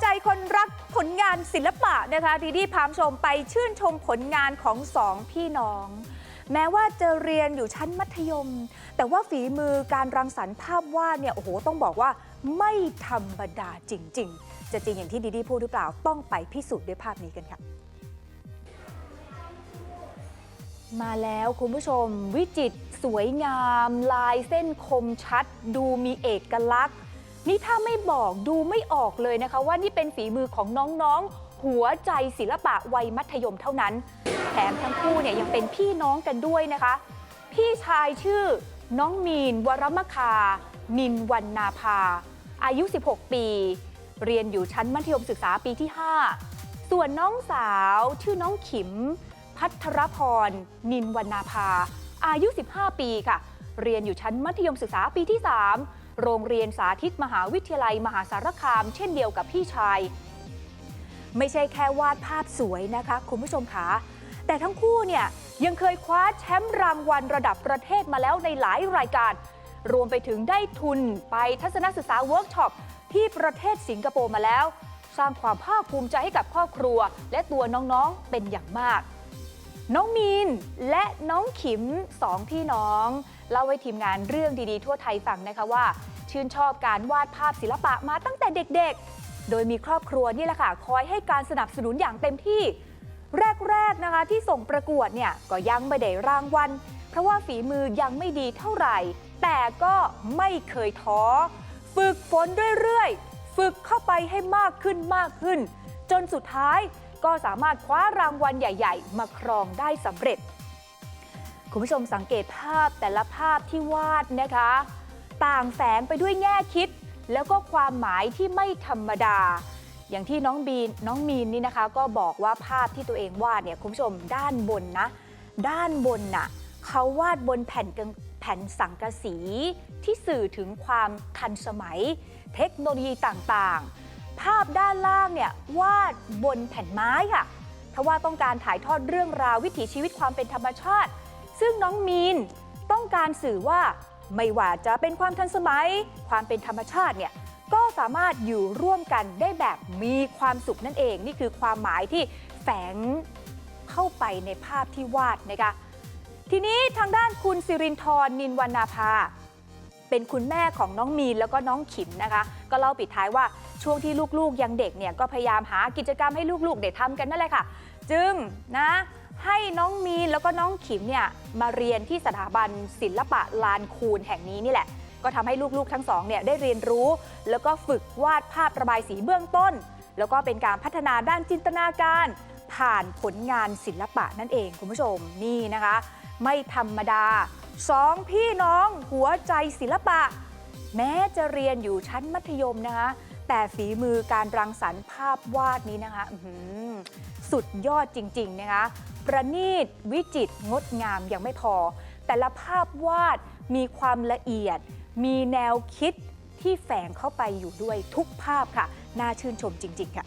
ใจคนรักผลงานศิลปะนะคะดีดีพามชมไปชื่นชมผลงานของสองพี่น้อง แม้ว่าจะเรียนอยู่ชั้นมัธยม แต่ว่าฝีมือการรังสรรค์ภาพวาดเนี่ยโอ้โหต้องบอกว่าไม่ธรรมดาจริง ๆ จะจริงอย่างที่ดีดีพูดหรือเปล่าต้องไปพิสูจน์ด้วยภาพนี้กันค่ะมาแล้วคุณผู้ชมวิจิตสวยงาม ลายเส้นคมชัด ดูมีเอกลักษณ์ นี่ถ้าไม่บอกดูไม่ออกเลยนะคะ ว่านี่เป็นฝีมือของน้องๆ หัวใจศิลปะวัยมัธยมเท่านั้น แถมทั้งคู่เนี่ยยังเป็นพี่น้องกันด้วยนะคะ พี่ชายชื่อน้องมีน วรมคา นินวันนาภา อายุ 16 ปี เรียนอยู่ชั้นมัธยมศึกษาปีที่ 5 ส่วนน้องสาวชื่อน้องขิม พัทรพร นินวันนาภา อายุ 15 ปีค่ะ เรียนอยู่ชั้นมัธยมศึกษาปีที่ 3 โรงเรียนสาธิตมหาวิทยาลัยมหาสารคาม เช่นเดียวกับพี่ชาย ไม่ใช่แค่วาดภาพสวยนะคะคุณผู้ชมคะแต่ทั้งคู่เนี่ยยังเคยคว้าแชมป์รางวัลระดับประเทศมาแล้วในหลายรายการ รวมไปถึงได้ทุนไปทัศนศึกษาเวิร์กช็อปที่ประเทศสิงคโปร์มาแล้ว สร้างความภาคภูมิใจให้กับครอบครัว และตัวน้องๆเป็นอย่างมาก น้องมีนและน้องขิมสองพี่น้องเล่าให้ทีมงานเรื่องดีๆ ทั่วไทยฟังนะคะว่า ชื่นชอบการวาดภาพศิลปะมาตั้งแต่เด็กๆ โดยมีครอบครัวนี่แหละค่ะคอยให้การสนับสนุนอย่างเต็มที่ แรกๆนะคะที่ส่งประกวดเนี่ยก็ยังไม่ได้รางวัลเพราะว่าฝีมือยังไม่ดีเท่าไหร่ แต่ก็ไม่เคยท้อ ฝึกฝนเรื่อยๆ ฝึกเข้าไปให้มากขึ้นมากขึ้น จนสุดท้าย ก็สามารถคว้ารางวัลใหญ่ ๆ มาครองได้สำเร็จ คุณผู้ชมสังเกตภาพแต่ละภาพที่วาดนะคะ ต่างแฝงไปด้วยแง่คิด แล้วก็ความหมายที่ไม่ธรรมดา อย่างที่น้องบีนน้องมีนนี่นะคะ ก็บอกว่าภาพที่ตัวเองวาดเนี่ยคุณผู้ชมด้านบนนะ ด้านบนน่ะเขาวาดบนแผ่นกังแผ่นสังกะสีที่สื่อถึงความทันสมัย เทคโนโลยีต่างๆ ภาพด้านล่างเนี่ยวาดบนแผ่นไม้ค่ะเพราะว่าต้องการถ่ายทอดเรื่องราววิถีชีวิตความเป็นธรรมชาติ ซึ่งน้องมีนต้องการสื่อว่าไม่ว่าจะเป็นความทันสมัย ความเป็นธรรมชาติเนี่ยก็สามารถอยู่ร่วมกันได้แบบมีความสุขนั่นเอง นี่คือความหมายที่แฝงเข้าไปในภาพที่วาดนะคะทีนี้ทางด้านคุณสิรินทร์นินวรรณาภา เป็นคุณแม่ของน้องมีนแล้วก็น้องขิมนะคะ ก็เล่าปิดท้ายว่าช่วงที่ลูกๆยังเด็กเนี่ยก็พยายามหากิจกรรมให้ลูกๆ ได้ทำกันนั่นแหละค่ะ จึงนะให้น้องมีนแล้วก็น้องขิมเนี่ยมาเรียนที่สถาบันศิลปะลานคูนแห่งนี้นี่แหละ ก็ทำให้ลูกๆทั้งสองเนี่ยได้เรียนรู้ แล้วก็ฝึกวาดภาพระบายสีเบื้องต้น แล้วก็เป็นการพัฒนาด้านจินตนาการ ผ่านผลงานศิลปะนั่นเองคุณผู้ชมนี่นะคะ ไม่ธรรมดา สองพี่น้องหัวใจศิลปะ แม้จะเรียนอยู่ชั้นมัธยมนะคะ แต่ฝีมือการรังสรรค์ภาพวาดนี้นะคะสุดยอดจริง ๆ นะคะ ประณีต วิจิตรงดงามยังไม่พอ แต่ละภาพวาดมีความละเอียด มีแนวคิดที่แฝงเข้าไปอยู่ด้วยทุกภาพค่ะ น่าชื่นชมจริง ๆ ค่ะ